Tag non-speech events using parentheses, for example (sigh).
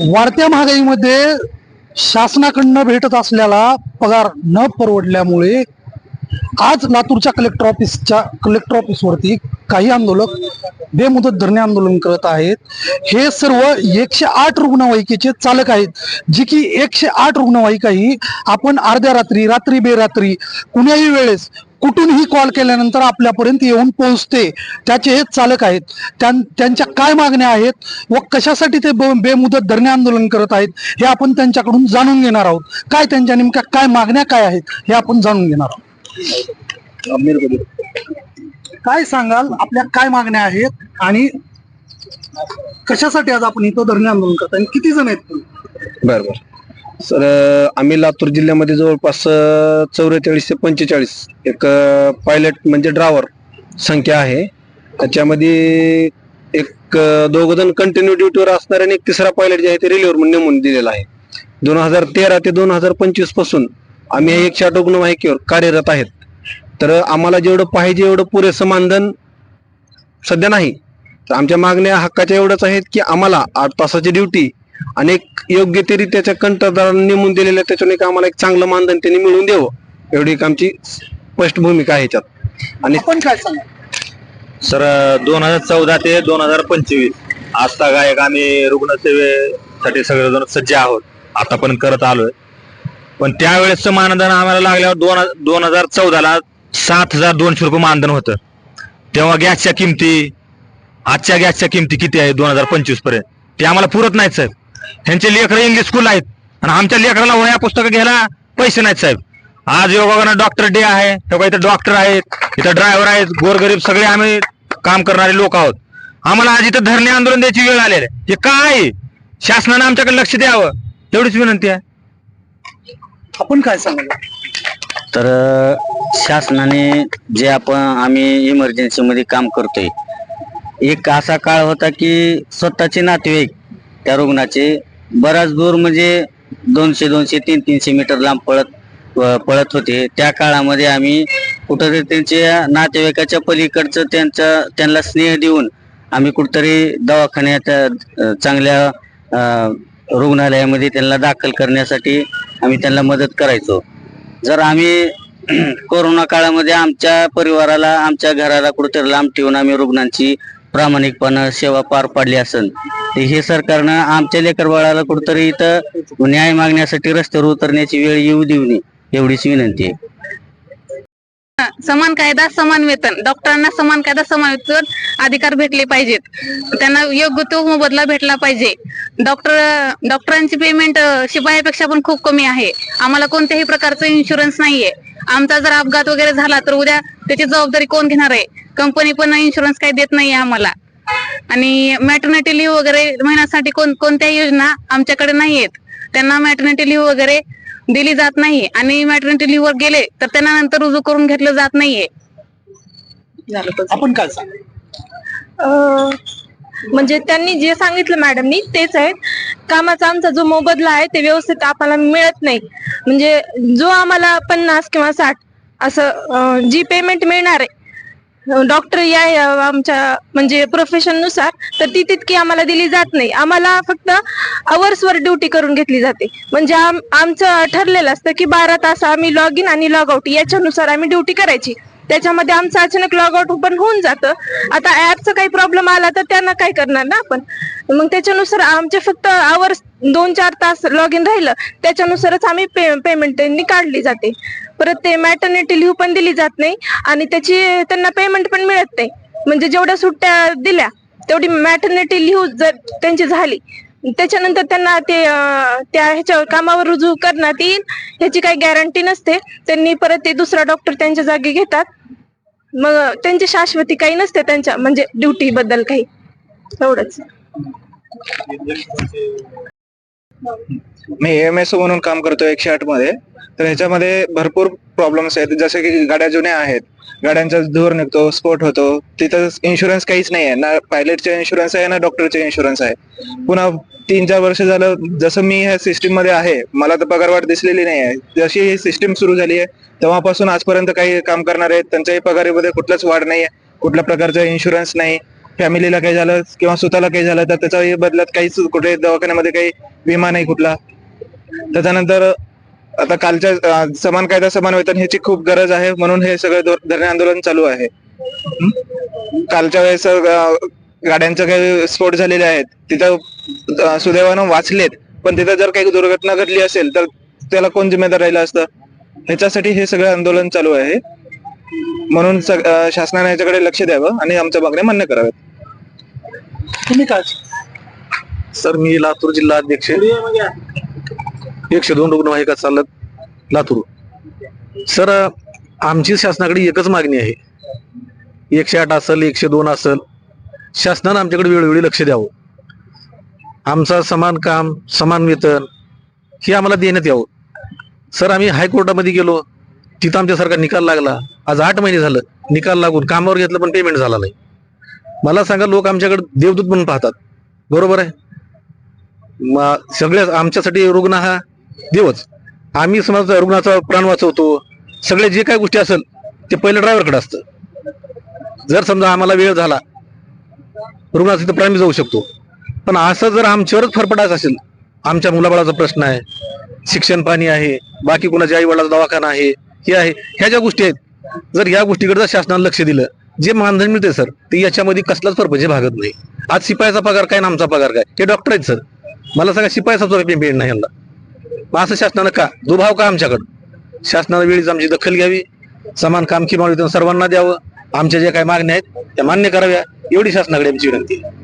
वाढत्या महागाईमध्ये शासनाकडनं भेटत असलेला पगार न परवडल्यामुळे आज लातूरच्या कलेक्टर ऑफिसच्या कलेक्टर ऑफिसवरती काही आंदोलक बेमुदत धरणे आंदोलन करत आहेत. हे सर्व एकशे आठ रुग्णवाहिकेचे चालक आहेत जी की एकशे आठ रुग्णवाहिका ही आपण अर्ध्या रात्री रात्री बेरात्री कुण्याही वेळेस कुठूनही कॉल केल्यानंतर आपल्यापर्यंत येऊन पोहोचते. त्याचे हे चालक आहेत. त्यां- त्यांच्या काय मागण्या आहेत व कशासाठी ते बेमुदत धरणे आंदोलन करत आहेत हे आपण त्यांच्याकडून जाणून घेणार आहोत. काय त्यांच्या नेमक्या काय मागण्या काय आहेत हे आपण जाणून घेणार आहोत. काय सांगाल? आपल्या काय मागण्या आहेत आणि कशासाठी आज आपण इथं धरणे आंदोलन करत आणि किती जण आहेत? तुम्ही? सर आम्ही लातूर जिल्ह्यामध्ये जवळपास चौवेचाळीस ते पंचेचाळीस एक पायलट म्हणजे ड्रायव्हर संख्या आहे. त्याच्यामध्ये एक दोघ जण कंटिन्यू ड्युटीवर असणारे आणि एक तिसरा पायलट जे आहे ते रेल्वेवर म्हणून नेमून दिलेला आहे. दोन हजार तेरा ते दोन हजार पंचवीसपासून आम्ही एकशे आठ रुग्णवाहिकेवर कार्यरत आहेत. तर आम्हाला जेवढं पाहिजे एवढं पुरेसं मानधन सध्या नाही. तर आमच्या मागण्या हक्काच्या एवढंच आहेत की आम्हाला आठ तासाची ड्युटी आणि एक योग्य ते त्याच्या कंत्राटदारांनी नेमून दिलेल्या त्याच्याने एक आम्हाला एक चांगलं मानधन त्यांनी मिळवून द्यावं. एवढी एक आमची स्पष्ट भूमिका आहे ह्याच्यात आणि आपण काय सांगा? सर दोन हजार चौदा ते दोन हजार पंचवीस आजता गायक आम्ही रुग्णसेवेसाठी सगळेजण सज्ज आहोत. आता पण करत आलोय. पण त्यावेळेसचं मानधन आम्हाला लागल्यावर दोन दोन हजार चौदाला सात हजार दोनशे रुपये मानधन होतं. तेव्हा गॅसच्या किमती आजच्या गॅसच्या किमती किती आहे दोन हजार पंचवीसपर्यंत ते आम्हाला पुरत नाहीत साहेब ह्यांचे लेकरं इंग्लिश स्कूल आहेत. आणि आमच्या लेकराला वह्या पुस्तकं घ्यायला पैसे नाहीत साहेब. आज योगानं डॉक्टर डे आहे. तेव्हा इथं डॉक्टर आहेत. इथं ड्रायव्हर आहेत. गोरगरीब सगळे आम्ही काम करणारे लोक आहोत. आम्हाला आज इथं धरणे आंदोलन द्यायची वेळ आलेली आहे. हे काय? आहे? शासनानं आमच्याकडे लक्ष द्यावं. एवढीच विनंती आहे. आपण काय सांगाल? तर शासनाने जे आपण आम्ही इमर्जन्सी मध्ये काम करतोय एक असा काळ होता की स्वतःचे नातेवाईक त्या रुग्णाचे बराच दूर म्हणजे दोनशे दोनशे तीन तीनशे मीटर लांब पळत पळत होते. त्या काळामध्ये आम्ही कुठंतरी त्यांच्या नातेवाईकाच्या पलीकडचं त्यांचा त्यांना स्नेह देऊन आम्ही कुठंतरी दवाखान्यात चांगल्या रुग्णालयामध्ये त्यांना दाखल करण्यासाठी आम्ही त्यांना मदत करायचो. जर आम्ही (clears throat) कोरोना काळामध्ये आमच्या परिवाराला आमच्या घराला कुठेतरी लांब ठेवून आम्ही रुग्णांची प्रामाणिकपणे सेवा पार पाडली असेल तर हे सरकारनं आमच्या लेकर बाळाला कुठेतरी इथं न्याय मागण्यासाठी रस्त्यावर उतरण्याची वेळ येऊ देऊ नये एवढीच विनंती आहे. समान कायदा समान वेतन. डॉक्टरांना समान कायदा समान वेतन अधिकार भेटले पाहिजेत. त्यांना योग्य तो मोबदला भेटला पाहिजे. डॉक्टर डॉक्टरांची पेमेंट शिपायापेक्षा पण खूप कमी आहे. आम्हाला कोणत्याही प्रकारचं इन्शुरन्स नाहीये. आमचा जर अपघात वगैरे झाला तर उद्या त्याची जबाबदारी कोण घेणार आहे? कंपनी पण इन्शुरन्स काही देत नाहीये आम्हाला. आणि मॅटर्निटी लिव्ह वगैरे महिन्यासाठी कोण कोणत्याही योजना आमच्याकडे नाही आहेत त्यांना मॅटर्निटी लिव्ह वगैरे दिली जात नाही. आणि मॅटर्निटी लिव्ह वर गेले तर त्यांना नंतर रुजू करून घेतलं जात नाहीये. आपण काय म्हणजे त्यांनी जे सांगितलं मॅडमनी तेच आहे कामाचा आमचा जो मोबदला आहे ते व्यवस्थित आम्हाला मिळत नाही. म्हणजे जो आम्हाला पन्नास किंवा साठ असं जी पेमेंट मिळणार आहे डॉक्टर या आमच्या म्हणजे प्रोफेशननुसार तर ती तितकी आम्हाला दिली जात नाही. आम्हाला फक्त आवर्सवर ड्युटी करून घेतली जाते. म्हणजे आमचं ठरलेलं असतं की बारा तास आम्ही लॉग इन आणि लॉग आउट याच्यानुसार आम्ही ड्युटी करायची. त्याच्यामध्ये आमचं अचानक लॉग आउट पण होऊन जातं. आता ऍपचा काही प्रॉब्लेम आला तर त्यांना काय करणार ना आपण? मग त्याच्यानुसार आमचे फक्त आवर्स दोन चार तास लॉग इन राहिलं त्याच्यानुसारच आम्ही पे पेमेंट त्यांनी काढली जाते. परत ते मॅटर्निटी लिव्ह पण दिली जात नाही आणि त्याची त्यांना पेमेंट पण मिळत नाही. म्हणजे जेवढ्या सुट्ट्या दिल्या तेवढी मॅटर्निटी लिव्ह जर त्यांची झाली त्याच्यानंतर त्यांना ते त्या ह्याच्यावर कामावर रुजू करण्यात येईल ह्याची काही गॅरंटी नसते. त्यांनी परत ते दुसरा डॉक्टर त्यांच्या जागी घेतात. मग त्यांची शाश्वती काही नसते त्यांच्या म्हणजे ड्युटी बद्दल काही. एवढंच. मी एम एस म्हणून काम करतो एकशे आठमध्ये. तर ह्याच्यामध्ये भरपूर प्रॉब्लेम्स आहेत. जसे की गाड्या जुन्या आहेत. गाड्यांचा धूर निघतो स्फोट होतो. तिथं इन्शुरन्स काहीच नाही आहे. ना पायलटचे इन्शुरन्स आहे ना डॉक्टरचे इन्शुरन्स आहे. पुन्हा तीन चार वर्ष झालं जसं मी ह्या सिस्टीममध्ये आहे मला तर पगारवाढ दिसलेली नाही आहे. जशी ही सिस्टीम सुरू झाली आहे तेव्हापासून आजपर्यंत काही काम करणार आहेत. त्यांच्याही पगारीमध्ये कुठलाच वाढ नाही आहे. कुठल्या प्रकारचा इन्शुरन्स नाही. फॅमिलीला काही झालं किंवा स्वतःला काही झालं तर त्याच्या बदल्यात काहीच कुठे दवाखान्यामध्ये काही विमा नाही कुठला. त्याच्यानंतर आता कालच्या समान कायदा समान वेतन ह्याची खूप गरज आहे म्हणून हे सगळं धरणे आंदोलन चालू आहे? कालच्या वेळेस गाड्यांचे काही स्फोट झालेले आहेत तिथं सुदैवानं वाचलेत पण तिथं जर काही दुर्घटना घडली असेल तर त्याला कोण जिम्मेदार राहिलं असतं? ह्याच्यासाठी हे सगळं आंदोलन चालू आहे. म्हणून शासनाने याच्याकडे लक्ष द्यावं आणि आमच्या मागण्या मान्य कराव्यात. तुम्ही काय सर मी लातूर जिल्हा अध्यक्ष. एकशे दोन रुग्णवाहिका चालक लातूर. सर आमची शासनाकडे एकच मागणी आहे. एकशे आठ असेल एकशे दोन असेल. शासनानं आमच्याकडे वेळोवेळी लक्ष द्यावं. आमचा समान काम समान वेतन हे आम्हाला देण्यात यावं. सर आम्ही हायकोर्टामध्ये गेलो. तिथं आमच्यासारखा निकाल लागला. आज आठ महिने झालं. निकाल लागून कामावर घेतलं पण पेमेंट झाला नाही. मला सांगा लोक आमच्याकडे देवदूत म्हणून पाहतात. बरोबर आहे? मग सगळ्या आमच्यासाठी रुग्ण हा देवच. आम्ही समज रुग्णाचा प्राण वाचवतो. सगळे जे काही गोष्टी असेल ते पहिलं ड्रायव्हरकडे असतं. जर समजा आम्हाला वेळ झाला रुग्णाचा तिथं प्राण जाऊ शकतो. पण असं जर आमच्यावरच फरफडायचं असेल आमच्या मुलाबाळाचा प्रश्न आहे शिक्षण पाणी आहे बाकी कुणाच्या आई वडिलाचा दवाखाना आहे हे आहे. ह्या ज्या गोष्टी आहेत जर या गोष्टीकडे जर शासनानं लक्ष दिलं जे मानधन मिळते सर ते याच्यामध्ये कसलाच पर्पज म्हणजे भागत नाही. आज शिपायाचा पगार काय नामचा आमचा पगार काय? हे डॉक्टर आहेत सर. मला सांगा शिपायाचा सुद्धा पेमेंट नाही यांना. मग असं शासनानं का? दुभाव का आमच्याकडं? शासनानं वेळीच आमची दखल घ्यावी. समान काम किमान सर्वांना द्यावं. आमच्या ज्या काही मागण्या आहेत त्या मान्य कराव्या. एवढी शासनाकडे आमची विनंती आहे.